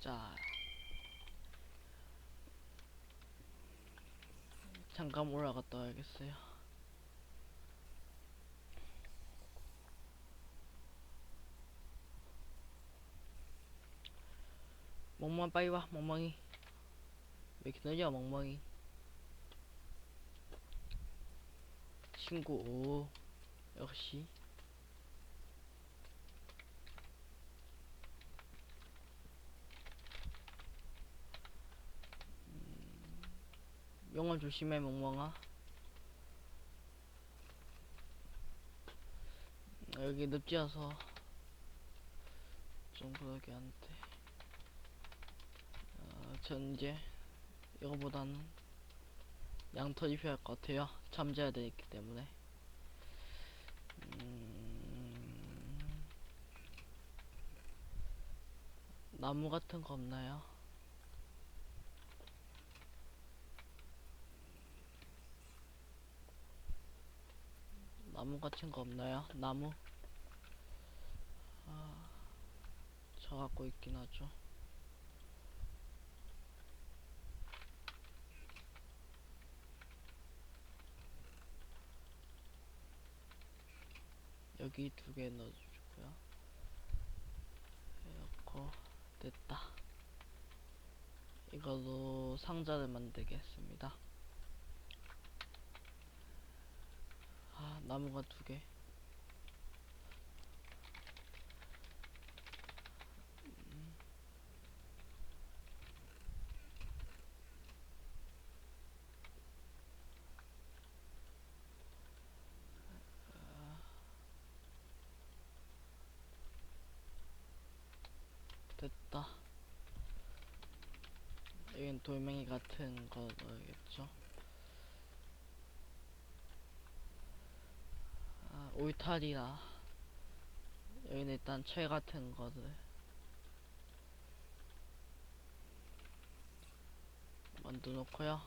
자 잠깐 올라갔다 와야겠어요. 멍멍 빨리 와 멍멍이. 왜 이렇게 느려 멍멍이? 친구 오. 역시 영원 조심해 멍멍아. 여기 늪지어서 좀 그러게 한데. 어, 전 이제 이거보다는 양털이 필요할 것 같아요. 잠자야 되기 때문에. 음, 나무 같은 거 없나요? 나무 같은 거 없나요? 나무? 아, 저 갖고 있긴 하죠. 여기 두 개 넣어주고요. 이렇게 됐다. 이걸로 상자를 만들겠습니다. 아, 나무가 두 개. 됐다. 여긴 돌멩이 같은 거 넣어야겠죠? 아, 울타리라. 여기는 일단 철 같은 거를 만들어 놓고요.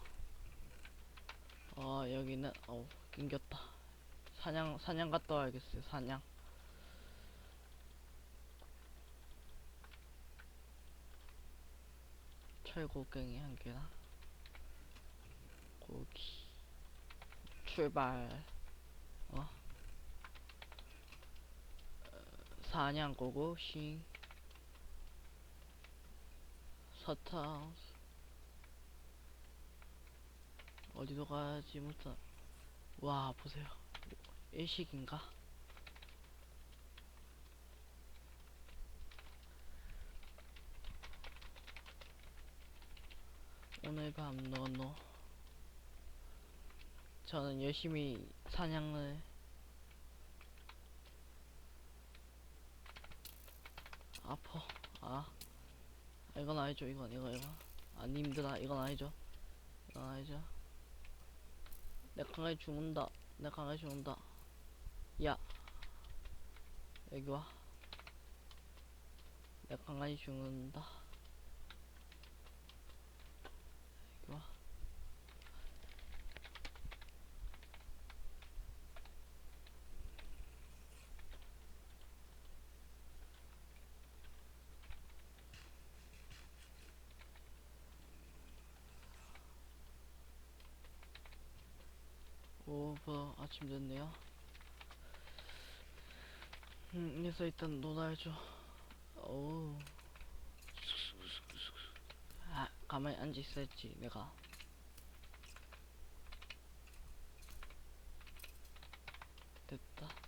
어, 여기는, 어우, 낑겼다. 사냥, 사냥 갔다 와야겠어요, 사냥. 철곡갱이 한 개랑 고기. 출발. 어? 사냥 고고 싱 서타우스 어디로 가지 못한 와 보세요. 일식인가? 오늘 밤 노노. 저는 열심히 사냥을 아퍼. 아. 아, 이건 아니죠. 이건 이거 이거 아니 힘들어. 이건 아니죠. 이건 아니죠. 내 강아지 죽는다. 내 강아지 죽는다. 야. 여기 와내 강아지 죽는다 여기 와 오, 뭐 아침 됐네요. 음, 그래서 일단 놀아야죠. 오. 아, 가만히 앉아 있어야지, 내가. 됐다.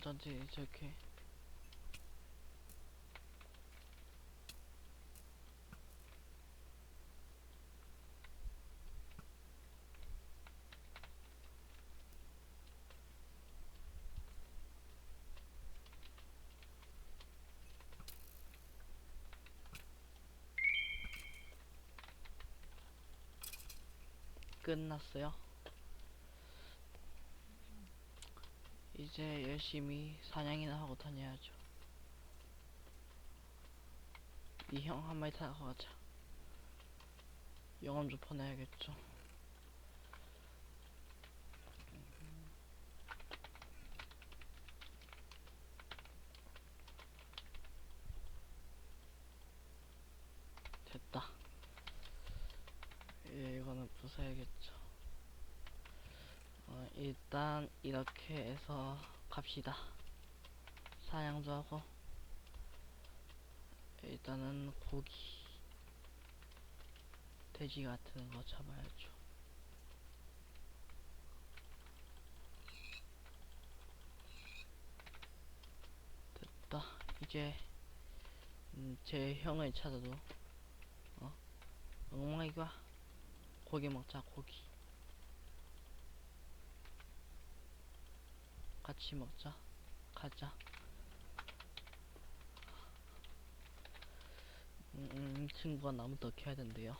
저한테 저렇게 끝났어요. 이제 열심히 사냥이나 하고 다녀야죠. 이 형 한 마리 타고 가자. 영암 좀 퍼내야겠죠. 됐다. 예, 이거는 부숴야겠죠. 어, 일단 이렇게 해서 갑시다. 사냥도 하고 일단은 고기 돼지 같은 거 잡아야죠. 됐다. 이제 음, 제 형을 찾아도 어? 엉망이가 고기 먹자 고기 같이 먹자. 가자. 음, 음, 친구가 나무 더 캐야 된대요.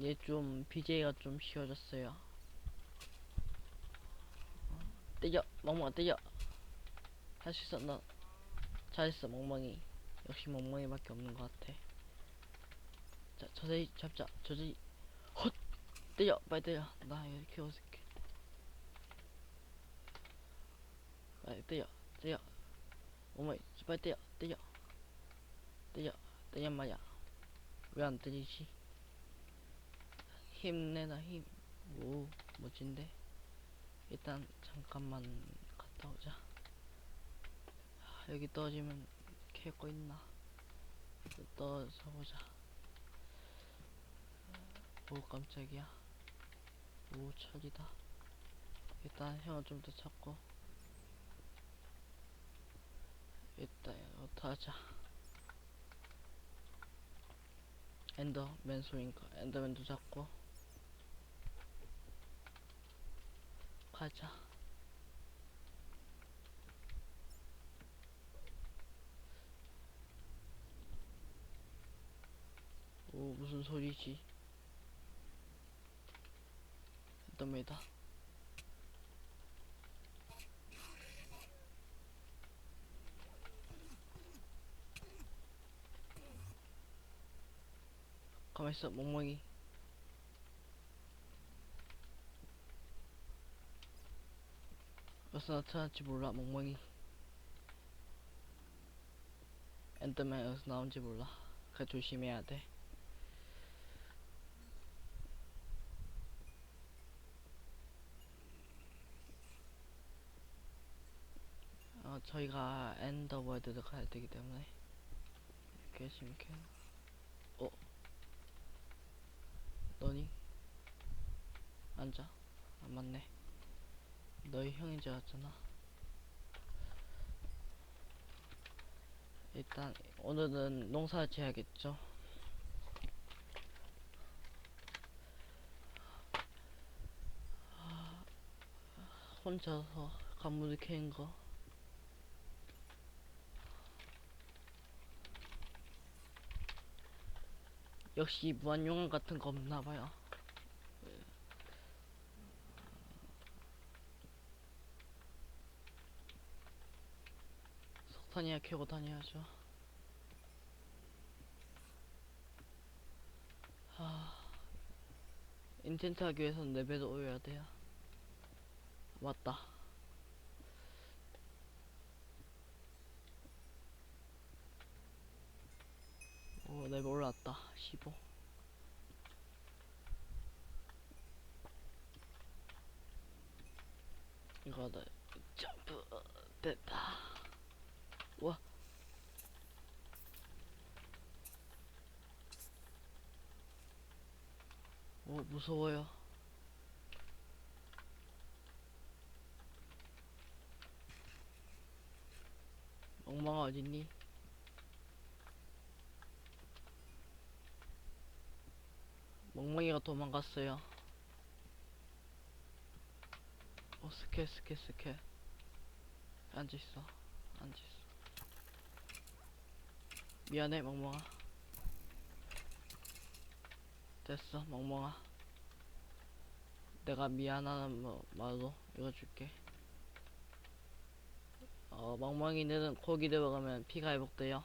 얘 좀 BJ가 좀 쉬워졌어요. 어, 때려 멍멍아 때려. 할수 있어 너. 잘했어 멍멍이. 역시 멍멍이밖에 없는 것 같아. 자 저새이 잡자. 저새이. 헛! 때려 빨리 때려. 나 이렇게 어색해 빨리 때려 때려 멍멍이 빨리 때려 때려 때려 때려 말이야. 왜 안 때리지? 힘내나 힘오 멋진데? 일단 잠깐만 갔다 오자. 아, 여기 떨어지면 캘거 있나? 또 떨어져 보자. 오 깜짝이야. 오 철이다. 일단 형을 좀 더 찾고 이거부터 하자. 엔더맨 소인가? 엔더맨도 잡고. 가자. 오 무슨 소리지? 엔더맨이다 가만있어 멍멍이. 어디서 나타날지 몰라 멍멍이. 엔더맨 어디서 나온지 몰라. 그 조심해야 돼. 어, 저희가 엔더월드를 가야 되기 때문에 이렇게 열심히 캐 어? 너니? 앉아. 안 맞네. 너희 형인 줄 알았잖아. 일단 오늘은 농사 지어야겠죠. 아, 혼자서 가물을 캐는 거. 역시 무한용암 같은 거 없나봐요. 석탄이야 캐고 다녀야죠. 하... 인텐트 하기 위해서는 레벨을 올려야 돼요. 맞다. 오, 레벨 올랐다. 15. 이거다. 점프. 됐다. 와. 오, 무서워요. 엉망아 어딨니? 멍멍이가 도망갔어요. 어, 스케, 스케, 스케. 앉아있어. 앉아있어. 미안해, 멍멍아. 됐어, 멍멍아. 내가 미안하는 뭐, 말로 이거 줄게. 어, 멍멍이는 고기 들어가면 피가 회복돼요.